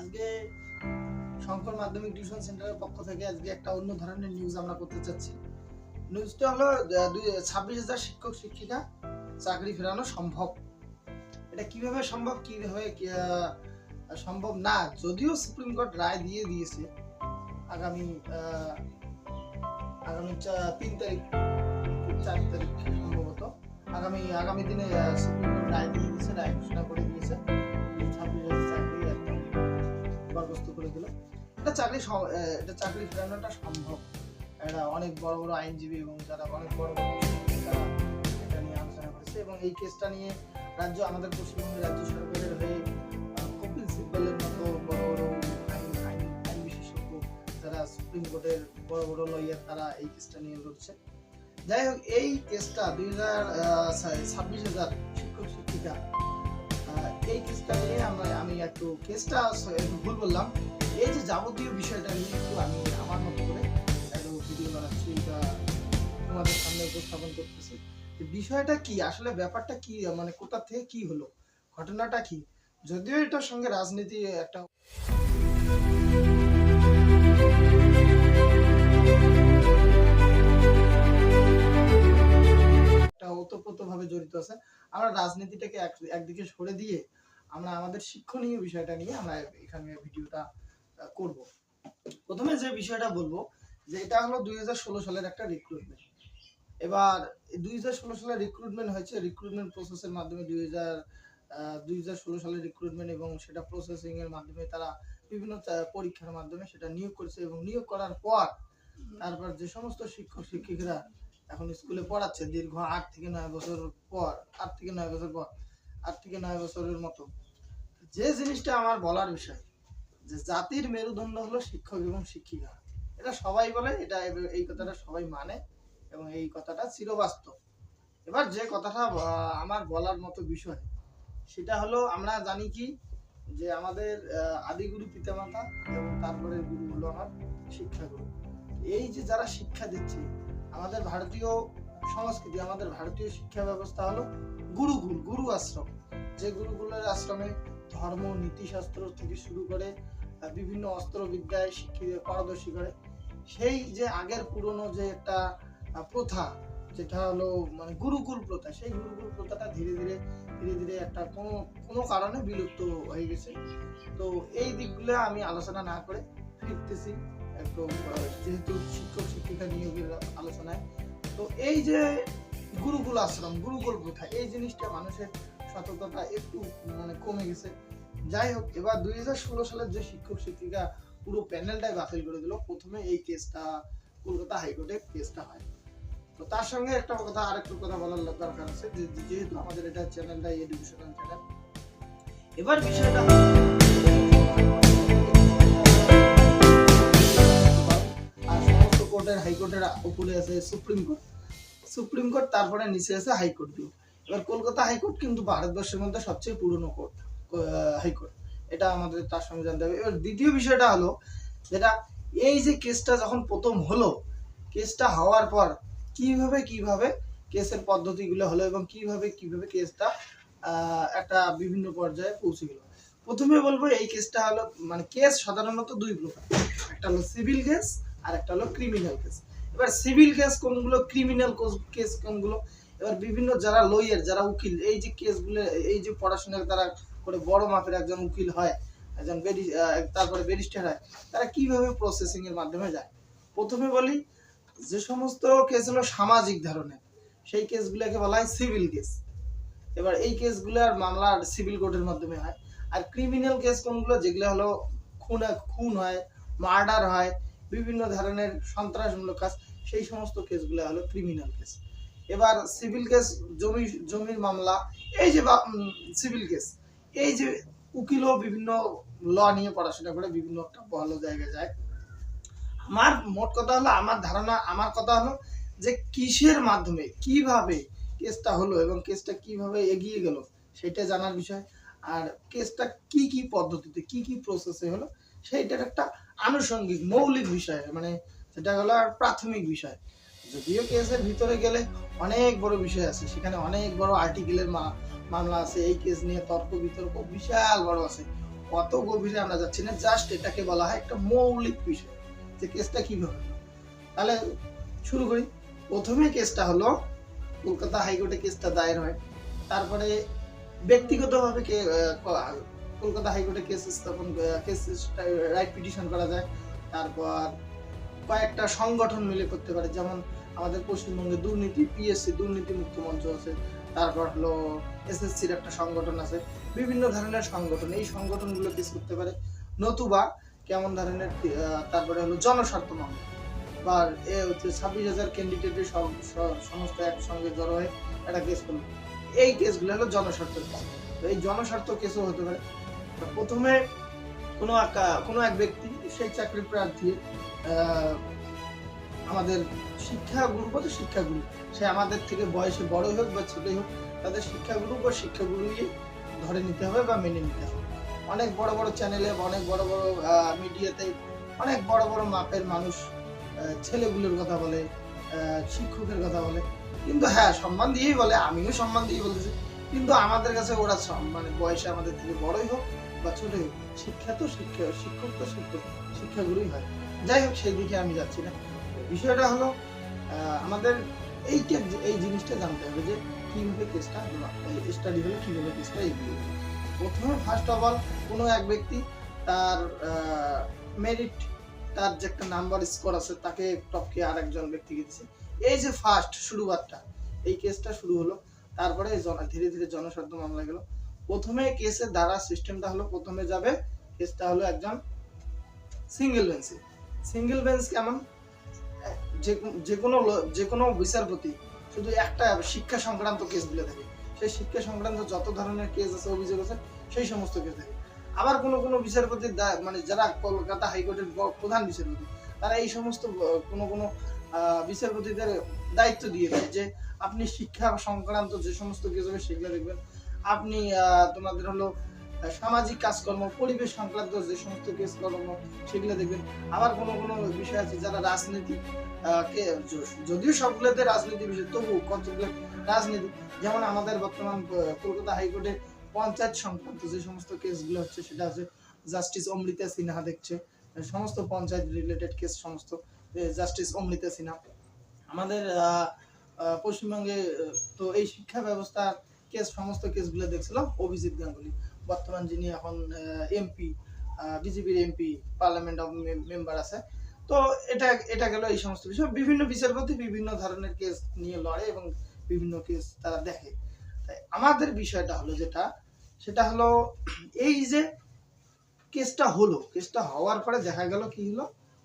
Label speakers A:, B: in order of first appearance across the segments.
A: আজকে শঙ্কর মাধ্যমিক টিউশন সেন্টারের পক্ষ থেকে আজকে একটা অন্য ধরনের নিউজ আমরা করতে চাচ্ছি। নিউজটা হলো দুই, ছাব্বিশ হাজার শিক্ষক, শিক্ষিকা চাকরি ফেরানো সম্ভব। এটা কীভাবে সম্ভব কীভাবে সম্ভব না, যদিও সুপ্রিম কোর্ট রায় দিয়ে দিয়েছে আগামী আগামী তিন তারিখ, চার তারিখ সম্ভবত। আগামী আগামী দিনে সুপ্রিম কোর্ট রায় দিয়ে দিয়েছে, রায় ঘোষণা করে দিয়েছে। করে এটা চাকরি এটা চাকরি ফেরানোটা সম্ভব। এটা অনেক বড় বড় আইনজীবী এবং যারা অনেক বড় বড় এটা নিয়ে আলোচনা করেছে এবং এই কেসটা নিয়ে রাজ্য, আমাদের পশ্চিমবঙ্গের রাজ্য সরকারের হয়ে কপিল সিব্বলের মতো বড় বড় আইন আইন আইন বিশেষজ্ঞ যারা সুপ্রিম কোর্টের বড় বড় লয়ার তারা এই কেসটা নিয়ে লড়ছে। যাই হোক, এই কেসটা দুই হাজার ছাব্বিশ হাজার শিক্ষক শিক্ষিকা এই কেসটা নিয়ে আমরা, আমি একটু কেসটা একটু ভুল বললাম। এই যে যাবতীয় বিষয়টা নিয়ে একটু আমি আমার মতো করে একটু ভিডিও বানাচ্ছি, এটা তোমাদের সামনে উপস্থাপন করতেছি। বিষয়টা কি? আসলে ব্যাপারটা কি? মানে কোথা থেকে কি হলো? ঘটনাটা কি? যদিও এটার সঙ্গে রাজনীতি একটা ওতপ্রোতভাবে জড়িত আছে। আমরা রাজনীতিটাকে একদিকে সরে দিয়ে আমরা আমাদের শিক্ষণীয় বিষয়টা নিয়ে আমরা এখানে ভিডিওটা করব। প্রথমে যে বিষয়টা বলব, যে এটা হলো দুই সালের একটা রিক্রুটমেন্ট এবার দুই হাজার সালের রিক্রুটমেন্ট হয়েছে রিক্রুটমেন্ট প্রসেসের মাধ্যমে দুই হাজার দুই সালের রিক্রুটমেন্ট এবং সেটা প্রসেসিং এর মাধ্যমে তারা বিভিন্ন পরীক্ষার মাধ্যমে সেটা নিয়োগ করেছে এবং নিয়োগ করার পর তারপর যে সমস্ত শিক্ষক শিক্ষিকারা এখন স্কুলে পড়াচ্ছে দীর্ঘ আট থেকে নয় বছর পর, আট থেকে নয় বছর পর, আট থেকে নয় বছরের মতো। যে জিনিসটা আমার বলার বিষয়, যে জাতির মেরুদণ্ড হলো শিক্ষক এবং শিক্ষিকা। এটা সবাই বলে, এটা এই কথাটা সবাই মানে এবং এই কথাটা চিরবাস্তব এবার যে কথাটা আমার বলার মতো বিষয়, সেটা হলো আমরা জানি কি, যে আমাদের আদিগুরু পিতামাতা এবং তারপরে গুরু হলো আমার শিক্ষাগুরু। এই যে যারা শিক্ষা দিচ্ছে আমাদের ভারতীয় সংস্কৃতি, আমাদের ভারতীয় শিক্ষা ব্যবস্থা হলো গুরুকুল, গুরু আশ্রম। যে গুরুকুলের আশ্রমে ধর্ম, নীতিশাস্ত্র থেকে শুরু করে বিভিন্ন অস্ত্রবিদ্যায় শিক্ষিত, পারদর্শী করে। সেই যে আগের পুরনো যে একটা প্রথা, যেটা হলো মানে গুরুকুল প্রথা, সেই গুরুকুল প্রথাটা ধীরে ধীরে ধীরে ধীরে একটা কোনো কোনো কারণে বিলুপ্ত হয়ে গেছে। তো এই দিকগুলো আমি আলোচনা না করে ফিরতেছি। একটু যেহেতু শিক্ষক, শিক্ষিকা নিয়োগের আলোচনায়। তো এই যে গুরুকুল আশ্রম, গুরুকুল প্রথা, এই জিনিসটা মানুষের সতর্কতা একটু মানে কমে গেছে। যাই হোক, এবার দুই হাজার ষোলো সালের যে শিক্ষক, শিক্ষিকা পুরো প্যানেলটাই বাতিল করে দিল। প্রথমে এই কেসটা, কলকাতা হাইকোর্টে কেসটা হয়। তো তার সঙ্গে একটা কথা, আরেকটু কথা বলার দরকার আছে যেহেতু আমাদের এটা চ্যানেলটা এডুকেশনাল চ্যানেল এবার বিষয়টা কোর্টের হাইকোর্টের উপরে আছে সুপ্রিম কোর্ট সুপ্রিম কোর্ট তারপরে নিচে আছে হাইকোর্টগুলো এবার কলকাতা হাইকোর্ট কিন্তু ভারতবর্ষের মধ্যে সবচেয়ে পুরনো কোর্ট হাইকোর্ট এটা আমাদের তার সঙ্গে জানতে হবে। এবার দ্বিতীয় বিষয়টা হলো যেটা এই যে কেসটা যখন প্রথম হলো কেসটা হওয়ার পর কীভাবে কীভাবে কেসের পদ্ধতিগুলো হলো এবং কীভাবে কীভাবে কেসটা একটা বিভিন্ন পর্যায়ে পৌঁছে গেল। প্রথমে বলব এই কেসটা হলো মানে কেস সাধারণত দুই প্রকার। একটা হলো সিভিল কেস আর একটা হলো ক্রিমিনাল কেস এবার সিভিল কেস কোনগুলো ক্রিমিনাল কেস কোনগুলো? এবার বিভিন্ন যারা লয়ার যারা উকিল, এই যে কেসগুলো এই যে পড়াশোনা তারা করে বড় মাপের একজন উকিল হয়, একজন তারপরে ব্যারিস্টার হয়, তারা কীভাবে প্রসেসিং এর মাধ্যমে যায়? প্রথমে বলি, যে সমস্ত কেস হলো সামাজিক ধরনের, সেই কেসগুলোকে বলা হয় সিভিল কেস এবার এই কেসগুলোর মামলা সিভিল কোর্টের মাধ্যমে হয়। আর ক্রিমিনাল কেস কোনগুলো, যেগুলো হলো খুন খুন হয় মার্ডার হয় বিভিন্ন ধরনের সন্ত্রাসমূলক কাজ, সেই সমস্ত কেসগুলো হলো ক্রিমিনাল কেস এবার সিভিল কেস জমি, জমির মামলা, এই যে সিভিল কেস এই যে উকিলও বিভিন্ন ল নিয়ে পড়াশোনা করে বিভিন্ন একটা ভালো জায়গায় যায়। আমার মোট কথা হলো, আমার ধারণা, আমার কথা হলো যে কিসের মাধ্যমে, কীভাবে কেসটা হলো এবং কেসটা কীভাবে এগিয়ে গেল, সেটা জানার বিষয়। আর কেসটা কি কি পদ্ধতিতে, কি কি প্রসেসে হলো, সেইটার একটা আনুষঙ্গিক, মৌলিক বিষয় মানে সেটা হলো আর প্রাথমিক বিষয়। যদিও কেসের ভিতরে গেলে অনেক বড় বিষয় আছে, সেখানে অনেক বড় আর্টিকেলের মামলা আছে, এই কেস নিয়ে তর্ক বিতর্ক বিশাল বড় আছে। অত গভীরে আমরা যাচ্ছি না জাস্ট এটাকে বলা হয় একটা মৌলিক বিষয়, যে কেসটা কীভাবে তাহলে শুরু করি। প্রথমে কেসটা হলো, কলকাতা হাইকোর্টে কেসটা দায়ের হয়, তারপরে ব্যক্তিগতভাবে ক- কলকাতা হাইকোর্টে কেস স্থাপন কেস রাইট পিটিশন করা যায়। তারপর কয়েকটা সংগঠন মিলে করতে পারে, যেমন আমাদের পশ্চিমবঙ্গে দুর্নীতি পিএসসি দুর্নীতি মুক্ত মঞ্চ আছে। তারপর হলো এসএসসির একটা সংগঠন আছে। বিভিন্ন ধরনের সংগঠন, এই সংগঠনগুলো কেস করতে পারে। নতুবা কেমন ধরনের তারপরে হলো জনস্বার্থ মামলা। বা এ হচ্ছে ছাব্বিশ হাজার ক্যান্ডিডেটের সমস্ত একসঙ্গে জড়ো হয়ে একটা কেস করল। এই কেসগুলো হলো জনস্বার্থ কেস। এই জনস্বার্থ কেসও হতে পারে। প্রথমে কোনো কোনো এক ব্যক্তি সেই চাকরি প্রার্থী আমাদের শিক্ষাগুরু, কত শিক্ষাগুরু? সে আমাদের থেকে বয়সে বড়ই হোক বা ছোটই হোক, তাদের শিক্ষাগুরু বা শিক্ষাগুরুই ধরে নিতে হবে বা মেনে নিতে হবে। অনেক বড় বড় চ্যানেলে অনেক বড় বড় মিডিয়াতে অনেক বড় বড় মাপের মানুষ ছেলেগুলোর কথা বলে শিক্ষকের কথা বলে। কিন্তু হ্যাঁ সম্মান দিয়েই বলে, আমিও সম্মান দিয়ে বলতেছি। কিন্তু আমাদের কাছে ওরা মানে বয়সে আমাদের থেকে বড়ই হোক বা ছোটই হোক শিক্ষা তো শিক্ষা, শিক্ষক তো শিক্ষক, শিক্ষাগুলোই হয়। যাই হোক, সেই দিকে আমি যাচ্ছি না। বিষয়টা হলো আমাদের এইটা এই জিনিসটা জানতে হবে যে, কীভাবে কেসটা স্টাডি হলে কীভাবে কেসটা এগিয়ে। প্রথমে ফার্স্ট অফ অল কোনো এক ব্যক্তি তার মেরিট তার যে একটা নাম্বার স্কোর আছে, তাকে টপকে আর একজন ব্যক্তি দিচ্ছে এই যে ফার্স্ট শুরুবাতটা, এই কেসটা শুরু হলো। তারপরে ধীরে ধীরে জনস্বার্থ মামলা গেল। প্রথমে কেসের দ্বারা সিস্টেমটা হলো প্রথমে যাবে, কেসটা হলো একজন সিঙ্গেল বেঞ্চে সিঙ্গেল বেঞ্চ কেমন? যে কোনো যে কোনো বিচারপতি শুধু একটা শিক্ষা সংক্রান্ত কেসগুলো থাকে সেই শিক্ষা সংক্রান্ত যত ধরনের কেস আছে, অভিযোগ আছে, সেই সমস্ত কেস থাকে আবার কোনো কোনো বিচারপতি মানে যারা কলকাতা হাইকোর্টের প্রধান বিচারপতি, তারা এই সমস্ত কোনো কোনো বিচারপতিদের দায়িত্ব দিয়ে দেয় যে, আপনি শিক্ষা সংক্রান্ত যে সমস্ত কেস হবে, সেগুলো দেখবেন। আপনি তোমাদের হলো সামাজিক কাজকর্ম, পরিবেশ সংক্রান্ত যে সমস্ত কেস কর্ম সেগুলো দেখবেন। আবার কোনো কোনো বিষয় আছে যারা রাজনীতি যদিও সবগুলোতে রাজনীতি বিষয় তবু কতগুলো রাজনীতি, যেমন আমাদের বর্তমান কলকাতা হাইকোর্টে পঞ্চায়েত সংক্রান্ত যে সমস্ত কেসগুলো হচ্ছে, সেটা হচ্ছে জাস্টিস অমৃতা সিনহা দেখছে। সমস্ত পঞ্চায়েত রিলেটেড কেস সমস্ত জাস্টিস অমৃতা সিনহা। আমাদের পশ্চিমবঙ্গে, তো এই শিক্ষা ব্যবস্থার কেস, সমস্ত কেসগুলো দেখছিল অভিজিৎ গাঙ্গুলি। বর্তমান যিনি এখন এমপি বিজেপির এমপি পার্লামেন্ট অফ মেম্বার আছে। তো এটা এটা গেল এই সমস্ত বিষয়। বিভিন্ন বিচারপতি বিভিন্ন ধরনের কেস নিয়ে লড়ে এবং বিভিন্ন কেস তারা দেখে। আমাদের বিষয়টা হলো যেটা, সেটা হলো এই যে কেসটা হলো, কেসটা হওয়ার পরে দেখা গেল কি হলো?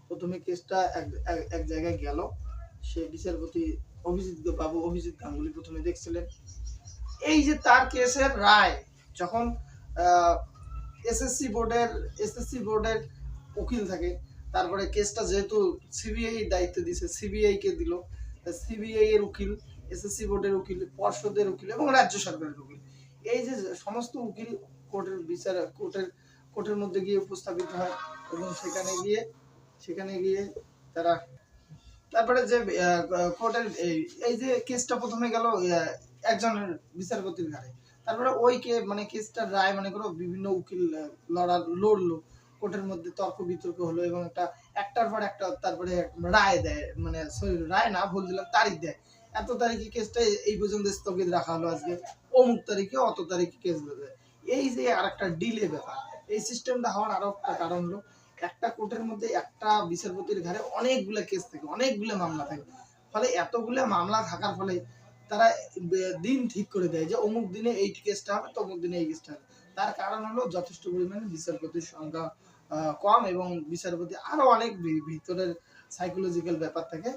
A: প্রথমে কেসটা এক জায়গায় গেল। সে বিচারপতি অভিজিৎ বাবু, অভিজিৎ গাঙ্গুলি প্রথমে দেখছিলেন। এই যে তার কেসের রায়, যখন এসএসসি বোর্ডের এসএসসি বোর্ডের উকিল থাকে, তারপরে কেসটা যেহেতু সিবিআই দায়িত্ব দিছে সিবিআই কে দিল সিবিআই এর উকিল এসএসসি বোর্ডের উকিল, পর্ষদের উকিল এবং রাজ্য সরকারের উকিল, এই যে সমস্ত উকিল কোর্টের বিচার, কোর্টের কোর্টের মধ্যে গিয়ে উপস্থাপিত হয় এবং সেখানে গিয়ে সেখানে গিয়ে তারা, তারপরে যে কোর্টের এই যে কেসটা প্রথমে গেল একজনের বিচারপতির ঘাড়ে। তারপরে ওই কে মানে কেসটার রায় মানে করো বিভিন্ন উকিল লড়া লড়লো। কোর্টের মধ্যে তর্ক বিতর্ক হলো এবং একটা একটার পর একটা তারপরে রায় দেয়। মানে sorry, রায় না ভুল দিলাম তারিখ দেয়। এত তারিখে কেসটা এই পর্যন্ত স্থগিত রাখা হলো আজকে। অমুক তারিখে অত তারিখে কেস বেরোবে এই যে আর একটা ডিলে ব্যাপার এই সিস্টেমটা হওয়ার আরও একটা কারণ হলো একটা কোর্টের মধ্যে একটা বিচারপতির ঘাড়ে অনেকগুলো কেস থাকে অনেকগুলো মামলা থাকে। ফলে এতগুলো মামলা থাকার ফলে তারা দিন ঠিক করে দেয় যে অমুক দিনে এই কেসটা হবে, তমুক দিনে এই কেসটা হবে। তার কারণ হলো যথেষ্ট পরিমাণে বিচারপতির সংখ্যা কম এবং বিচারপতি আরও অনেক ভিতরের সাইকোলজিক্যাল ব্যাপার থাকে।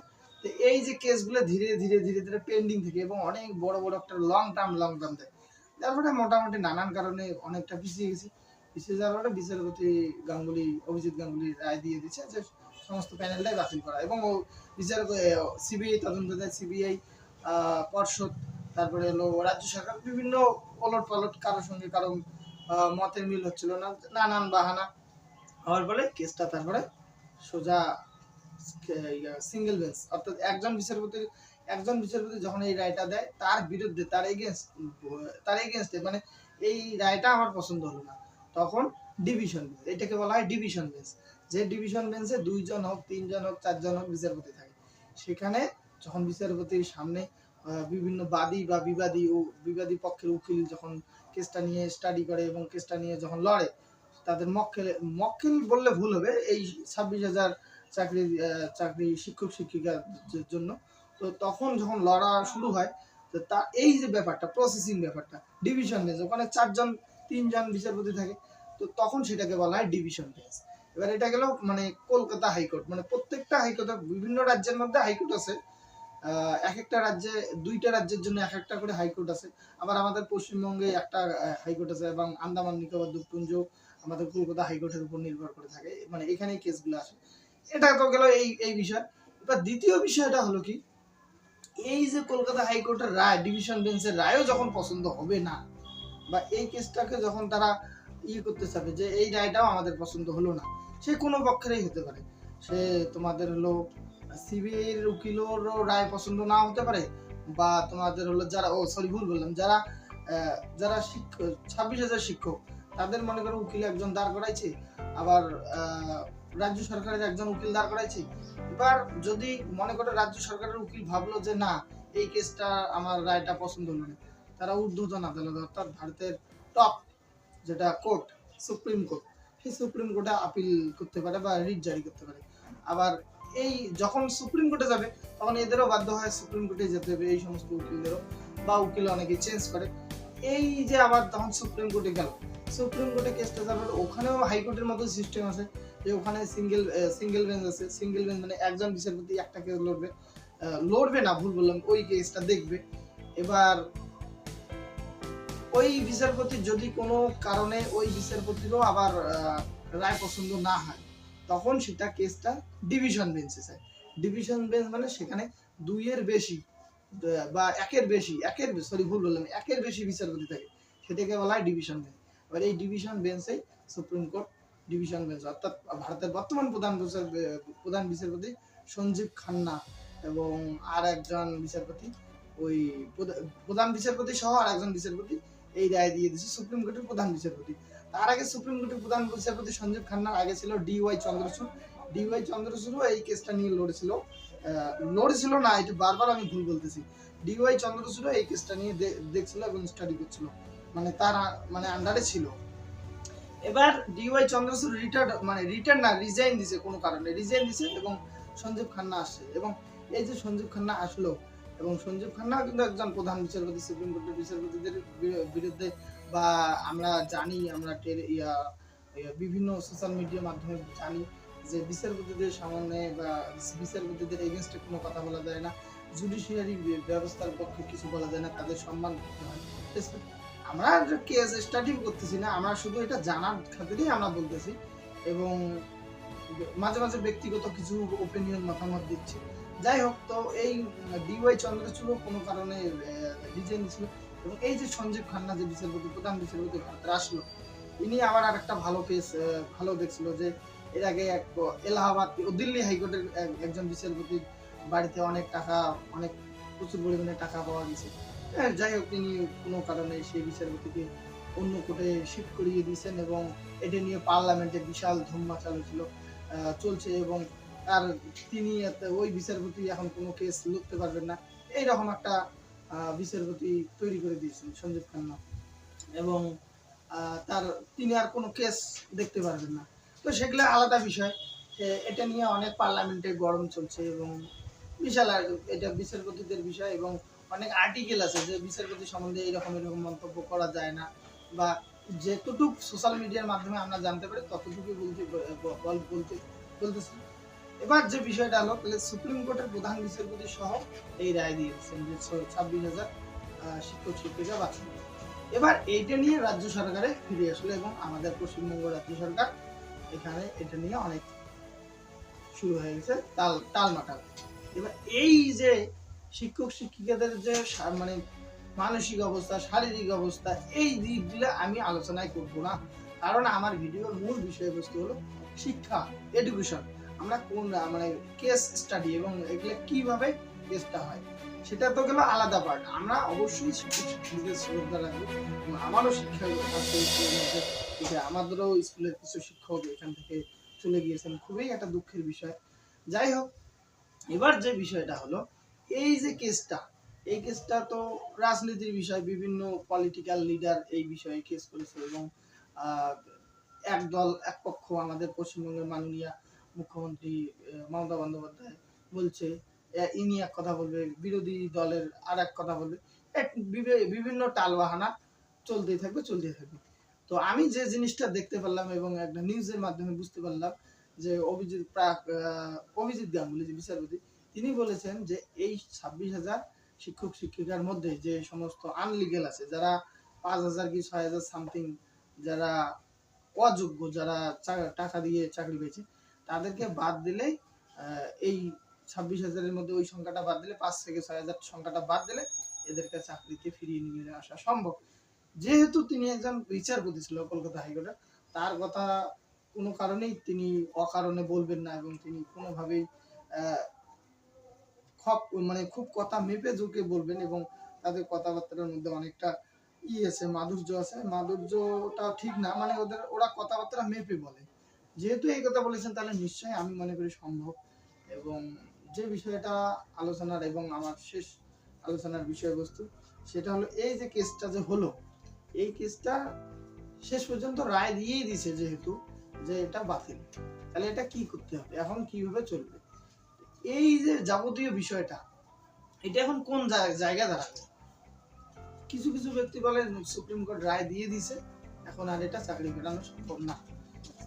A: তো এই যে কেসগুলো ধীরে ধীরে ধীরে ধীরে পেন্ডিং থাকে এবং অনেক বড় বড় একটা লং টার্ম লং টার্ম থাকে। ফলে মোটামুটি নানান কারণে অনেকটা পিছিয়ে গেছি। পিছিয়ে যাওয়ার ফলে বিচারপতি গাঙ্গুলি, অভিজিৎ গাঙ্গুলি রায় দিয়ে দিচ্ছে যে সমস্ত প্যানেলটাই বাতিল করা এবং বিচার সিবিআই তদন্ত দেয় সিবিআই পর্ষদ, তারপরে হলো রাজ্য সরকার, বিভিন্ন পলট পালট কারোর সঙ্গে কারও মতের মিল হচ্ছিল না, নানান বাহানা হওয়ার ফলে কেসটা তারপরে সোজা সিঙ্গেল বেঞ্চ অর্থাৎ একজন বিচারপতির একজন বিচারপতি যখন এই রায়টা দেয়, তার বিরুদ্ধে, তার এগেনস্ট তার এগেনস্টে মানে এই রায়টা আমার পছন্দ হলো না। তখন ডিভিশন বেঞ্চ এটাকে বলা হয় ডিভিশন বেঞ্চ যে ডিভিশন বেঞ্চে দুইজন হোক, তিনজন হোক, চারজন হোক বিচারপতি থাকে। সেখানে যখন বিচারপতির সামনে বিভিন্ন বাদী বা বিবাদী ও বিবাদী পক্ষের উকিল যখন কেসটা নিয়ে স্টাডি করে এবং কেসটা নিয়ে যখন লড়ে, তাদের মক্কেল মক্কেল বললে ভুল হবে, এই ছাব্বিশ হাজার চাকরি চাকরি শিক্ষক, শিক্ষিকার জন্য। তো তখন যখন লড়া শুরু হয়, তো তা, এই যে ব্যাপারটা প্রসেসিং ব্যাপারটা ডিভিশন বেঞ্চ ওখানে চারজন, তিনজন বিচারপতি থাকে, তো তখন সেটাকে বলা হয় ডিভিশন বেঞ্চ এবার এটা গেল মানে কলকাতা হাইকোর্ট মানে প্রত্যেকটা হাইকোর্টে বিভিন্ন রাজ্যের মধ্যে হাইকোর্ট আছে এক একটা রাজ্যে, দুইটা রাজ্যের জন্য এক একটা করে হাইকোর্ট আছে। আবার আমাদের পশ্চিমবঙ্গে একটা হাইকোর্ট আছে এবং আন্দামান, নিকোবর, দ্বীপপুঞ্জ আমাদের কলকাতা হাইকোর্টের উপর নির্ভর করে থাকে। মানে এখানেই কেসগুলো আসে। এটা তো গেল এই এই বিষয়। এবার দ্বিতীয় বিষয়টা হলো কি, এই যে কলকাতা হাইকোর্টের রায় ডিভিশন বেঞ্চের রায়ও যখন পছন্দ হবে না, বা এই কেসটাকে যখন তারা ইয়ে করতে চাবে যে এই রায়টাও আমাদের পছন্দ হলো না, সে কোনো পক্ষেরই হতে পারে। সে তোমাদের হলো সিবিআইয়ের উকিলেরও রায় পছন্দ না হতে পারে বা তোমাদের হলো, যারা ও সরি ভুল বললাম। যারা যারা শিক্ষক ছাব্বিশ হাজার শিক্ষক, তাদের মনে করো উকিল একজন দাঁড় করাইছে, আবার রাজ্য সরকারের একজন উকিল দাঁড় করাইছে। এবার যদি মনে করো রাজ্য সরকারের উকিল ভাবলো যে না, এই কেসটা আমার রায়টা পছন্দ হলো না তারা ঊর্ধ্বতন আদালত, অর্থাৎ ভারতের টপ যেটা কোর্ট, সুপ্রিম কোর্ট, সেই সুপ্রিম কোর্টে আপিল করতে পারে বা রিট জারি করতে পারে। আবার এই যখন সুপ্রিম কোর্টে যাবে, তখন এদেরও বাধ্য হয় সুপ্রিম কোর্টে যেতে হবে, এই সমস্ত উকিলদেরও বা উকিল অনেকে চেঞ্জ করে। এই যে আবার তখন সুপ্রিম কোর্টে গেল, সুপ্রিম কোর্টে কেসটা যাবে ওখানেও হাইকোর্টের মতো সিস্টেম আছে যে ওখানে সিঙ্গেল সিঙ্গেল বেঞ্চ আছে সিঙ্গেল বেঞ্চ মানে একজন বিচারপতি একটা কেস লড়বে। লড়বে না, ভুল বললাম, ওই কেসটা দেখবে। এবার ওই বিচারপতির যদি কোনো কারণে ওই বিচারপতিরও আবার রায় পছন্দ না হয় তখন সেটা কেসটা ডিভিশন বেঞ্চে যায়। ডিভিশন বেঞ্চ মানে সেখানে দুইয়ের বেশি, বা একের বেশি, একের সরি ভুল বললাম, একের বেশি বিচারপতি থাকে। সেটাকে বলা হয় ডিভিশন বেঞ্চ এবার এই ডিভিশন বেঞ্চেই সুপ্রিম কোর্ট ডিভিশন বেঞ্চ অর্থাৎ ভারতের বর্তমান প্রধান বিচার প্রধান বিচারপতি সঞ্জীব খান্না এবং আর একজন বিচারপতি, ওই প্রধা- প্রধান বিচারপতি সহ আর একজন বিচারপতি এই রায় দিয়ে দিয়েছে সুপ্রিম কোর্টের প্রধান বিচারপতি। তার আগে সুপ্রিম কোর্টের প্রধান বিচারপতি সঞ্জীব খান্নার আগে ছিল D Y Chandrachud. D Y চন্দ্রচূড়ও এই কেসটা নিয়ে লড়েছিল। লড়েছিল না, এটা বারবার আমি ভুল বলতেছি। ডি ওয়াই চন্দ্রচূড়ও এই কেসটা নিয়ে দেখছিল এবং স্টাডি করছিল। মানে তার মানে আন্ডারে ছিল। এবার ডিওয়াই চন্দ্রচূড় রিটার্ন মানে রিটার্ন না রিজাইন দিছে কোনো কারণে। রিজাইন দিছে এবং সঞ্জীব খান্না আসছে। এবং এই যে সঞ্জীব খান্না আসলো এবং সঞ্জীব খান্না কিন্তু একজন প্রধান বিচারপতি, সুপ্রিম কোর্টের বিচারপতিদের বিরুদ্ধে বা আমরা জানি, আমরা বিভিন্ন সোশ্যাল মিডিয়ার মাধ্যমে জানি যে বিচারপতিদের সামনে বা বিচারপতিদের এগেনস্টে কোনো কথা বলা যায় না। জুডিশিয়ারি ব্যবস্থার পক্ষে কিছু বলা যায় না, তাদের সম্মান করতে হয়? আমরা কেস স্টাডি করতেছি না, আমরা শুধু এটা জানার খাতিরেই আমরা বলতেছি এবং মাঝে মাঝে ব্যক্তিগত কিছু ওপিনিয়ন মতামত দিচ্ছি। যাই হোক, তো এই ডিওয়াই চন্দ্রচূড় কোনো কারণে এবং এই যে সঞ্জীব খান্না যে বিচারপতি প্রধান বিচারপতি ভারতের আসলো ইনি আবার আর একটা ভালো কেস ভালো দেখছিল যে এর আগে এক এলাহাবাদ ও দিল্লি হাইকোর্টের একজন বিচারপতির বাড়িতে অনেক টাকা অনেক প্রচুর পরিমাণে টাকা পাওয়া গেছে। হ্যাঁ, যাই হোক তিনি কোনো কারণে সেই বিচারপতিকে অন্য কোর্টে শিফট করিয়ে দিয়েছেন এবং এটা নিয়ে পার্লামেন্টে বিশাল ধুম্মা চালু ছিল চলছে এবং তার তিনি ওই বিচারপতি এখন কোনো কেস লড়তে পারবেন না। এইরকম একটা বিচারপতি তৈরি করে দিয়েছেন সঞ্জীব খান্না। এবং তার, তিনি আর কোনো কেস দেখতে পারবেন না। তো সেগুলো আলাদা বিষয়। এটা নিয়ে অনেক পার্লামেন্টে গরম চলছে এবং বিশাল এটা বিচারপতিদের বিষয় এবং অনেক আর্টিকেল আছে যে বিচারপতি সম্বন্ধে এরকম এরকম মন্তব্য করা যায় না বা যেতটুক সোশ্যাল মিডিয়ার মাধ্যমে আমরা জানতে পারি, ততটুকুই বলতে বলতে, বলতেছি। এবার যে বিষয়টা হলো তাহলে সুপ্রিম কোর্টের প্রধান বিচারপতি সহ এই রায় দিয়েছেন যে ছাব্বিশ হাজার শিক্ষক, শিক্ষিকা বাছুন এবার এইটা নিয়ে রাজ্য সরকারে ফিরে আসলো এবং আমাদের পশ্চিমবঙ্গ রাজ্য সরকার এখানে এটা নিয়ে অনেক শুরু হয়ে গেছে, তাল তাল মাটাল এবার এই যে শিক্ষক, শিক্ষিকাদের যে মানে মানসিক অবস্থা, শারীরিক অবস্থা, এই দিকগুলো আমি আলোচনায় করব না। কারণ আমার ভিডিওর মূল বিষয়বস্তু হলো শিক্ষা এডুকেশন আমরা কোন মানে কেস স্টাডি এবং এগুলো কীভাবে কেসটা হয় সেটা তো গেল আলাদা পার্ট আমরা অবশ্যই শিক্ষিকাদের শ্রদ্ধা রাখব এবং আমারও শিক্ষা আমাদেরও স্কুলের কিছু শিক্ষক এখান থেকে চলে গিয়েছেন খুবই একটা দুঃখের বিষয়। যাই হোক এবার যে বিষয়টা হলো এই যে কেসটা এই কেসটা তো রাজনীতির বিষয় বিভিন্ন পলিটিক্যাল লিডার এই বিষয়ে কেস করেছে এবং আহ, এক দল এক পক্ষ আমাদের পশ্চিমবঙ্গের মাননীয় মুখ্যমন্ত্রী মমতা বন্দ্যোপাধ্যায় বলছে ইনি এক কথা বলবে, বিরোধী দলের আর এক কথা বলবে। এক বিভি- বিভিন্ন টালবাহানা চলতেই থাকবে চলতেই থাকবে। তো আমি যে জিনিসটা দেখতে পারলাম এবং একটা নিউজের মাধ্যমে বুঝতে পারলাম যে অভিজিৎ প্রাক অভিজিৎ গাঙ্গুলি, যে বিচারপতি, তিনি বলেছেন যে এই ছাব্বিশ হাজার শিক্ষক, শিক্ষিকার মধ্যে যে সমস্ত আনলিগেল আছে, যারা পাঁচ হাজার কি ছয় হাজার সামথিং যারা অযোগ্য, যারা টাকা দিয়ে চাকরি পেয়েছে তাদেরকে বাদ দিলে এই ছাব্বিশ হাজারের মধ্যে ওই সংখ্যাটা বাদ দিলে, পাঁচ থেকে ছয় হাজার সংখ্যাটা বাদ দিলে এদেরকে চাকরিতে ফিরিয়ে নিয়ে আসা সম্ভব। যেহেতু তিনি একজন বিচারপতি ছিল কলকাতা হাইকোর্টের, তার কথা কোনো কারণেই তিনি অকারণে বলবেন না এবং তিনি কোনোভাবেই খপ মানে খুব কথা মেপে ঝুঁকে বলবেন এবং তাদের কথাবার্তার মধ্যে অনেকটা ই আছে, মাধুর্য আছে। মাধুর্যটা ঠিক না মানে ওদের, ওরা কথাবার্তা মেপে বলে। যেহেতু এই কথা বলেছেন, তাহলে নিশ্চয়ই আমি মনে করি সম্ভব। এবং যে বিষয়টা আলোচনার এবং আমার শেষ আলোচনার বিষয়বস্তু, সেটা হলো এই যে কেসটা যে হলো, এই কেসটা শেষ পর্যন্ত রায় দিয়েই দিছে যেহেতু যে এটা বাতিল। তাহলে এটা কি করতে হবে? এখন কীভাবে চলবে? এই যে যাবতীয় বিষয়টা, এটা এখন কোন জায়- জায়গায় দাঁড়াবে? কিছু কিছু ব্যক্তি বলে সুপ্রিম কোর্ট রায় দিয়ে দিছে এখন আর এটা চাকরি কাটানো সম্ভব না।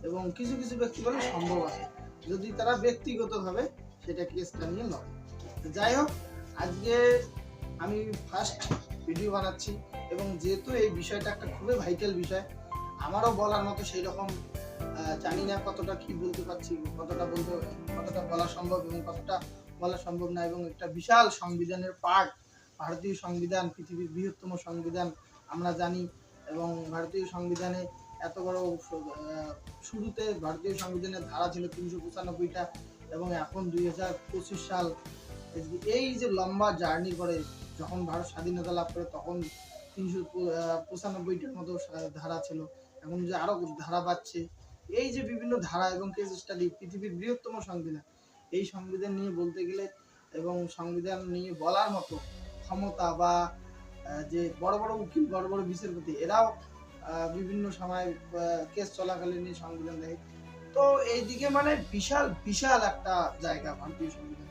A: এবং কিছু কিছু ব্যক্তি বলে সম্ভব আছে। যদি তারা ব্যক্তিগতভাবে সেটা কেসটা নিয়ে লড়ে। যাই হোক, আজকে আমি ফার্স্ট ভিডিও বানাচ্ছি এবং যেহেতু এই বিষয়টা একটা খুবই ভাইটাল বিষয়, আমারও বলার মতো সেই রকম জানি না কতটা কি বলতে পারছি, কতটা বলতে, কতটা বলা সম্ভব এবং কতটা বলা সম্ভব না এবং একটা বিশাল সংবিধানের পার্ট, ভারতীয় সংবিধান, পৃথিবীর বৃহত্তম সংবিধান আমরা জানি এবং ভারতীয় সংবিধানে এত বড় শুরুতে ভারতীয় সংবিধানের ধারা ছিল তিনশো পঁচানব্বইটা এবং এখন দুই হাজার পঁচিশ সাল। এই যে লম্বা জার্নি করে যখন ভারত স্বাধীনতা লাভ করে তখন তিনশো পঁচানব্বইটার মতো ধারা ছিল। এখন যে আরও ধারা বাড়ছে, এই যে বিভিন্ন ধারা এবং কেস স্টাডি পৃথিবীর বৃহত্তম সংবিধান, এই সংবিধান নিয়ে বলতে গেলে এবং সংবিধান নিয়ে বলার মতো ক্ষমতা বা যে বড় বড় উকিল, বড় বড় বিচারপতি, এরাও বিভিন্ন সময় কেস চলাকালীন সংবিধান দেখে। তো এইদিকে মানে বিশাল বিশাল একটা জায়গা ভারতীয় সংবিধান।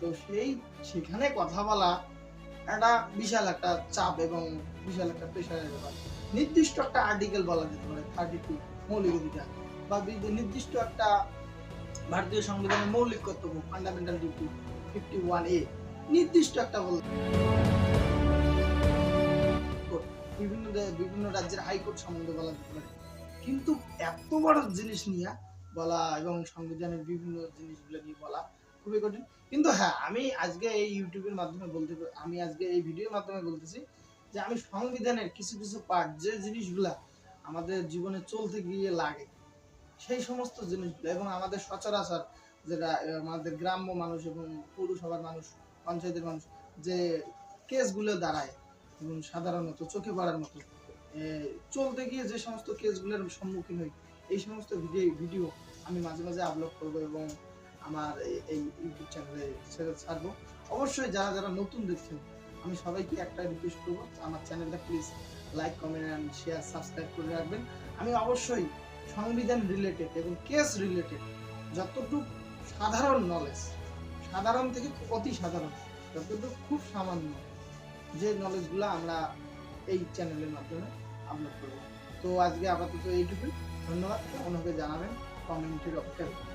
A: তো সেই সেখানে কথা বলা একটা বিশাল একটা চাপ এবং বিশাল একটা প্রেশারের ব্যাপার। নির্দিষ্ট একটা আর্টিকেল বলা যেতে পারে থার্টি টু মৌলিক অধিকার বা নির্দিষ্ট একটা ভারতীয় সংবিধানের মৌলিক কর্তব্য fundamental duty fifty one A নির্দিষ্ট একটা বল বিভিন্ন বিভিন্ন রাজ্যের হাইকোর্ট সম্বন্ধে বলা যেতে পারে। কিন্তু এত বড় জিনিস নিয়ে বলা এবং সংবিধানের বিভিন্ন জিনিসগুলো নিয়ে বলা খুবই কঠিন। কিন্তু হ্যাঁ আমি আজকে এই ইউটিউবের মাধ্যমে বলতে আমি আজকে এই ভিডিওর মাধ্যমে বলতেছি যে আমি সংবিধানের কিছু কিছু পার্ট যে জিনিসগুলা আমাদের জীবনে চলতে গিয়ে লাগে, সেই সমস্ত জিনিসগুলো এবং আমাদের সচরাচর যেটা আমাদের গ্রাম্য মানুষ এবং পৌরসভার মানুষ, পঞ্চায়েতের মানুষ যে কেসগুলো দাঁড়ায় এবং সাধারণত চোখে পড়ার মতো। চলতে গিয়ে যে সমস্ত কেসগুলোর সম্মুখীন হই, এই সমস্ত ভিডিও ভিডিও আমি মাঝে মাঝে আপলোড করব এবং আমার এই- ইউটিউব চ্যানেলে ছেড়ে ছাড়বো। অবশ্যই যারা যারা নতুন দেখছেন, আমি সবাইকে একটা রিকোয়েস্ট করব, আমার চ্যানেলটা please like comment and share subscribe করে রাখবেন। আমি অবশ্যই সংবিধান রিলেটেড এবং কেস রিলেটেড যতটুকু সাধারণ নলেজ সাধারণ থেকে অতি সাধারণ, যতটুকু খুব সামান্য যে নলেজগুলো আমরা এই চ্যানেলের মাধ্যমে আপলোড করব। তো আজকে আপাতত এইটুকুই। ধন্যবাদ। হবে জানাবেন। কমেন্টের অপেক্ষা